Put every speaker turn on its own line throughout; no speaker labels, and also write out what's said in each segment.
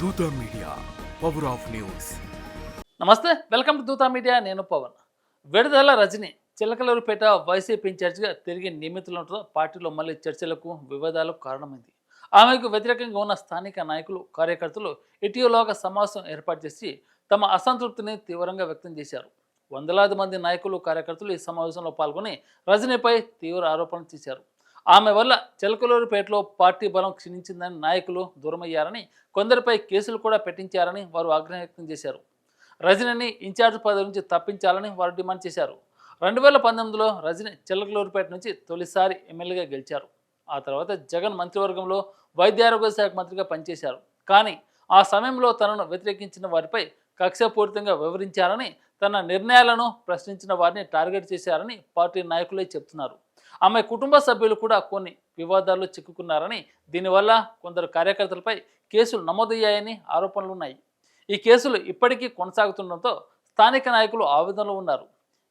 Dootha media power of news
నమస్తే welcome to Dootha media నేను పవన్. విడుదల రజని చిలకలూరుపేట వైసీపీ ఇన్ఛార్జిగా తిరిగి నియమితులతో పార్టీలో మళ్ళీ చర్చలకు వివాదాలకు కారణమైంది. ఆమెకు వ్యతిరేకంగా ఉన్న స్థానిక నాయకులు కార్యకర్తలు ఇటీవల ఒక సమావేశం ఏర్పాటు చేసి తమ అసంతృప్తిని తీవ్రంగా వ్యక్తం చేశారు. వందలాది మంది నాయకులు కార్యకర్తలు ఈ సమావేశంలో పాల్గొని రజనీపై తీవ్ర ఆరోపణలు చేశారు. ఆమె వల్ల చిలకలూరుపేటలో పార్టీ బలం క్షీణించిందని నాయకులు దూరమయ్యారని కొందరిపై కేసులు కూడా పెట్టించారని వారు ఆగ్రహం వ్యక్తం చేశారు. రజనీని ఇన్ఛార్జ్ పదవి నుంచి తప్పించాలని వారు డిమాండ్ చేశారు. రెండు వేల పంతొమ్మిదిలో రజని చిలకలూరుపేట నుంచి తొలిసారి ఎమ్మెల్యేగా గెలిచారు. ఆ తర్వాత జగన్ మంత్రివర్గంలో వైద్యారోగ్య శాఖ మంత్రిగా పనిచేశారు. కానీ ఆ సమయంలో తనను వ్యతిరేకించిన వారిపై కక్షపూరితంగా వివరించారని తన నిర్ణయాలను ప్రశ్నించిన వారిని టార్గెట్ చేశారని పార్టీ నాయకులే చెప్తున్నారు. ఆమె కుటుంబ సభ్యులు కూడా కొన్ని వివాదాల్లో చిక్కుకున్నారని దీనివల్ల కొందరు కార్యకర్తలపై కేసులు నమోదయ్యాయని ఆరోపణలు ఉన్నాయి. ఈ కేసులు ఇప్పటికీ కొనసాగుతుండటంతో స్థానిక నాయకులు ఆవేదనలో ఉన్నారు.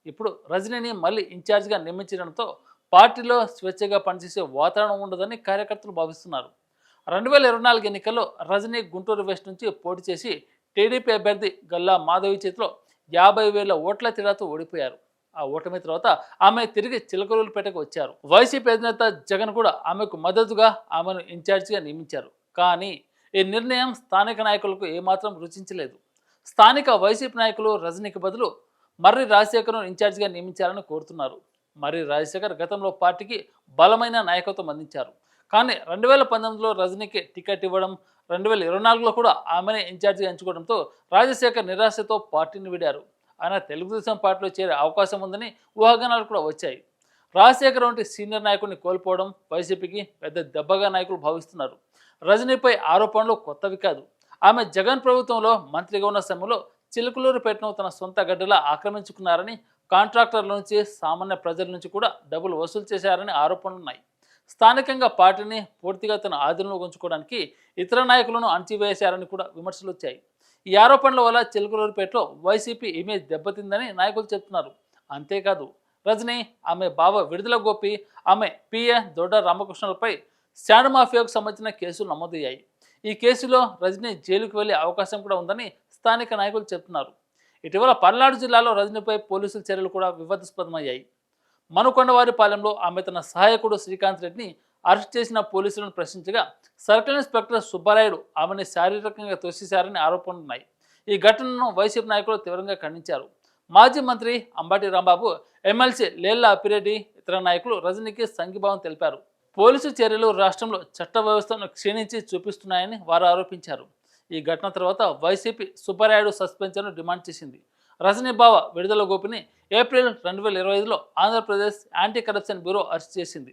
ఇప్పుడు రజనీని మళ్ళీ ఇన్ఛార్జిగా నియమించడంతో పార్టీలో స్వేచ్ఛగా పనిచేసే వాతావరణం ఉండదని కార్యకర్తలు భావిస్తున్నారు. రెండు వేల ఇరవై నాలుగు ఎన్నికల్లో రజనీ గుంటూరు వెస్ట్ నుంచి పోటీ చేసి టీడీపీ అభ్యర్థి గల్లా మాధవి చేతిలో యాభై వేల ఓట్ల తేడాతో ఓడిపోయారు. ఆ ఓటమి తర్వాత ఆమె తిరిగి చిలకలూరుపేటకు వచ్చారు. వైసీపీ అధినేత జగన్ కూడా ఆమెకు మద్దతుగా ఆమెను ఇన్ఛార్జిగా నియమించారు. కానీ ఈ నిర్ణయం స్థానిక నాయకులకు ఏమాత్రం రుచించలేదు. స్థానిక వైసీపీ నాయకులు రజనీకి బదులు మర్రి రాజశేఖర్ను ఇన్ఛార్జిగా నియమించాలని కోరుతున్నారు. మర్రి రాజశేఖర్ గతంలో పార్టీకి బలమైన నాయకత్వం అందించారు. కానీ రెండు వేల పంతొమ్మిదిలో రజనీకి టికెట్ ఇవ్వడం రెండు వేల ఇరవై నాలుగులో కూడా ఆమెనే ఇన్ఛార్జిగా ఎంచుకోవడంతో రాజశేఖర్ నిరాశతో పార్టీని విడారు. ఆయన తెలుగుదేశం పార్టీలో చేరే అవకాశం ఉందని ఊహాగానాలు కూడా వచ్చాయి. రాజశేఖర్ వంటి సీనియర్ నాయకుడిని కోల్పోవడం వైసీపీకి పెద్ద దెబ్బగా నాయకులు భావిస్తున్నారు. రజనీపై ఆరోపణలు కొత్తవి కాదు. ఆమె జగన్ ప్రభుత్వంలో మంత్రిగా ఉన్న సమయంలో చిలుకలూరుపేటను తన సొంత గడ్డలా ఆక్రమించుకున్నారని కాంట్రాక్టర్ల నుంచి సామాన్య ప్రజల నుంచి కూడా డబ్బులు వసూలు చేశారని ఆరోపణలు ఉన్నాయి. స్థానికంగా పార్టీని పూర్తిగా తన ఆధీనంలో ఉంచుకోవడానికి ఇతర నాయకులను అణచివేశారని కూడా విమర్శలు వచ్చాయి. ఈ ఆరోపణల వల్ల చిలుకలూరుపేటలో వైసీపీ ఇమేజ్ దెబ్బతిందని నాయకులు చెప్తున్నారు. అంతేకాదు రజనీ ఆమె బావ విడుదల గోపి ఆమె పిఏ దొడ్డ రామకృష్ణులపై స్టాండ్ మాఫియాకు సంబంధించిన కేసులు నమోదయ్యాయి. ఈ కేసులో రజనీ జైలుకు వెళ్ళే అవకాశం కూడా ఉందని స్థానిక నాయకులు చెప్తున్నారు. ఇటీవల పల్నాడు జిల్లాలో రజనీపై పోలీసుల చర్యలు కూడా వివాదాస్పదమయ్యాయి. మనుకొండవారిపాలెంలో ఆమె తన సహాయకుడు శ్రీకాంత్ రెడ్డిని అరెస్ట్ చేసిన పోలీసులను ప్రశ్నించగా సర్కిల్ ఇన్స్పెక్టర్ సుబ్బారాయుడు ఆమెను శారీరకంగా తోసేశారని ఆరోపణలు ఉన్నాయి ఈ ఘటనను వైసీపీ నాయకులు తీవ్రంగా ఖండించారు. మాజీ మంత్రి అంబాటి రాంబాబు ఎమ్మెల్సీ లేళ్ళ అప్పిరెడ్డి ఇతర నాయకులు రజనీకి సంఘీభావం తెలిపారు. పోలీసు చర్యలు రాష్ట్రంలో చట్ట వ్యవస్థను క్షీణించి చూపిస్తున్నాయని వారు ఆరోపించారు. ఈ ఘటన తర్వాత వైసీపీ సుబ్బారాయుడు సస్పెన్షన్ను డిమాండ్ చేసింది. రజనీ బావ విడుదల గోపిని ఏప్రిల్ రెండు వేల ఇరవై ఐదులో Andhra Pradesh anti corruption bureau arrest చేసింది.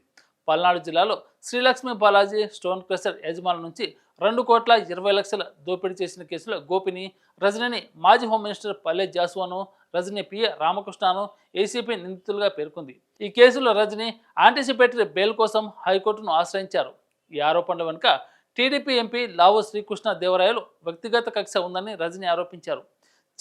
పల్నాడు జిల్లాలో శ్రీలక్ష్మి బాలాజీ స్టోన్ క్రషర్ యజమానుల నుంచి రెండు కోట్ల ఇరవై లక్షల దోపిడీ చేసిన కేసులో గోపిని రజనీని మాజీ హోమ్ మినిస్టర్ పల్లె జాస్వాను రజనీ పిఏ రామకృష్ణను ఏసీపీ నిందితులుగా పేర్కొంది. ఈ కేసులో రజనీ యాంటిసిపేటరీ బెయిల్ కోసం హైకోర్టును ఆశ్రయించారు. ఈ ఆరోపణల వెనుక టీడీపీ ఎంపీ లావో శ్రీకృష్ణ దేవరాయలు వ్యక్తిగత కక్ష ఉందని రజనీ ఆరోపించారు.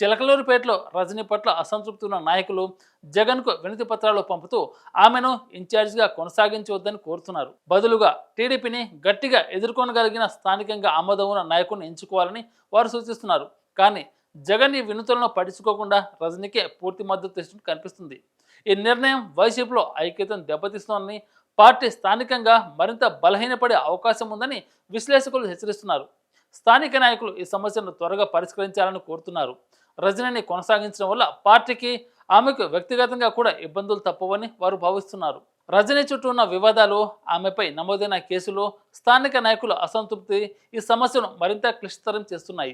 చిలకలూరుపేటలో రజనీ పట్ల అసంతృప్తి ఉన్న నాయకులు జగన్కు వినతి పత్రాలు పంపుతూ ఆమెను ఇన్ఛార్జిగా కొనసాగించవద్దని కోరుతున్నారు. బదులుగా టీడీపీని గట్టిగా ఎదుర్కొనగలిగిన స్థానికంగా ఆమోదం ఉన్న నాయకుడిని ఎంచుకోవాలని వారు సూచిస్తున్నారు. కానీ జగన్ ఈ వినతులను పట్టించుకోకుండా రజనీకే పూర్తి మద్దతు ఇస్తున్నట్టు కనిపిస్తుంది. ఈ నిర్ణయం వైసీపీలో ఐక్యతను దెబ్బతీస్తోందని పార్టీ స్థానికంగా మరింత బలహీనపడే అవకాశం ఉందని విశ్లేషకులు హెచ్చరిస్తున్నారు. స్థానిక నాయకులు ఈ సమస్యను త్వరగా పరిష్కరించాలని కోరుతున్నారు. రజనీని కొనసాగించడం వల్ల పార్టీకి ఆమెకు వ్యక్తిగతంగా కూడా ఇబ్బందులు తప్పవని వారు భావిస్తున్నారు. రజనీ చుట్టూ ఉన్న వివాదాలు ఆమెపై నమోదైన కేసులు స్థానిక నాయకుల అసంతృప్తి ఈ సమస్యను మరింత క్లిష్టతరం చేస్తున్నాయి.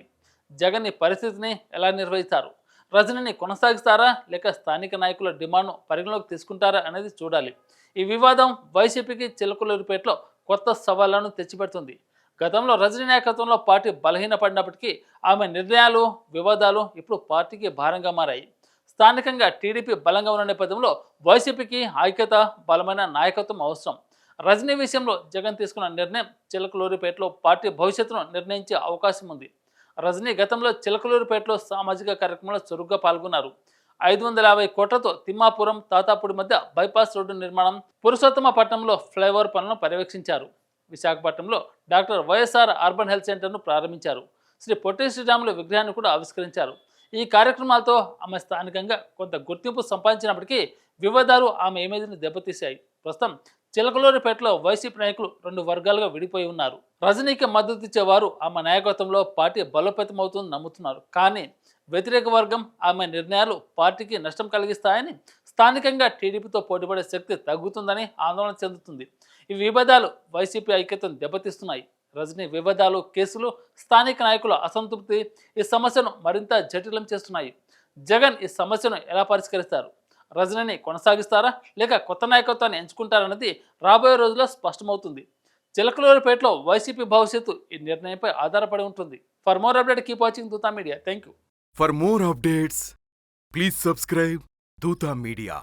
జగన్ ఈ పరిస్థితిని ఎలా నిర్వహిస్తారు? రజనీని కొనసాగిస్తారా? లేక స్థానిక నాయకుల డిమాండ్ను పరిగణలోకి తీసుకుంటారా అనేది చూడాలి. ఈ వివాదం వైసీపీకి చిలకలూరిపేటలో కొత్త సవాళ్ళను తెచ్చిపెడుతుంది. గతంలో రజనీ నాయకత్వంలో పార్టీ బలహీనపడినప్పటికీ ఆమె నిర్ణయాలు వివాదాలు ఇప్పుడు పార్టీకి భారంగా మారాయి. స్థానికంగా టీడీపీ బలంగా ఉన్న నేపథ్యంలో వైసీపీకి ఐక్యత బలమైన నాయకత్వం అవసరం. రజనీ విషయంలో జగన్ తీసుకున్న నిర్ణయం చిలకలూరిపేటలో పార్టీ భవిష్యత్తును నిర్ణయించే అవకాశం ఉంది. రజనీ గతంలో చిలకలూరుపేటలో సామాజిక కార్యక్రమంలో చురుగ్గా పాల్గొన్నారు. ఐదు వందల యాభై కోట్లతో తిమ్మాపురం తాతాపూడి మధ్య బైపాస్ రోడ్డు నిర్మాణం పురుషోత్తమపట్నంలో ఫ్లైఓవర్ పనులను పర్యవేక్షించారు. విశాఖపట్నంలో డాక్టర్ వైఎస్ఆర్ అర్బన్ హెల్త్ సెంటర్ను ప్రారంభించారు. శ్రీ పొట్టి శ్రీరాములు విగ్రహాన్ని కూడా ఆవిష్కరించారు. ఈ కార్యక్రమాలతో ఆమె స్థానికంగా కొంత గుర్తింపు సంపాదించినప్పటికీ వివాదాలు ఆమె ఇమేజ్ని దెబ్బతీశాయి. ప్రస్తుతం చిలకలూరిపేటలో వైసీపీ నాయకులు రెండు వర్గాలుగా విడిపోయి ఉన్నారు. రజనీకి మద్దతు ఇచ్చేవారు ఆమె నాయకత్వంలో పార్టీ బలోపేతమవుతుందని నమ్ముతున్నారు. కానీ వ్యతిరేక వర్గం ఆమె నిర్ణయాలు పార్టీకి నష్టం కలిగిస్తాయని స్థానికంగా టీడీపీతో పోటీపడే శక్తి తగ్గుతుందని ఆందోళన చెందుతుంది. ఈ విభేదాలు వైసీపీ ఐక్యతను దెబ్బతీస్తున్నాయి. రజనీ వివాదాలు కేసులు స్థానిక నాయకుల అసంతృప్తి ఈ సమస్యను మరింత జటిలం చేస్తున్నాయి. జగన్ ఈ సమస్యను ఎలా పరిష్కరిస్తారు? రజనీని కొనసాగిస్తారా? లేక కొత్త నాయకత్వాన్ని ఎంచుకుంటారన్నది రాబోయే రోజుల్లో స్పష్టమవుతుంది. చిలకలూరుపేటలో వైసీపీ భవిష్యత్తు ఈ నిర్ణయంపై ఆధారపడి ఉంటుంది. For more update keep watching Dootha media thank you
for more updates please subscribe Dootha media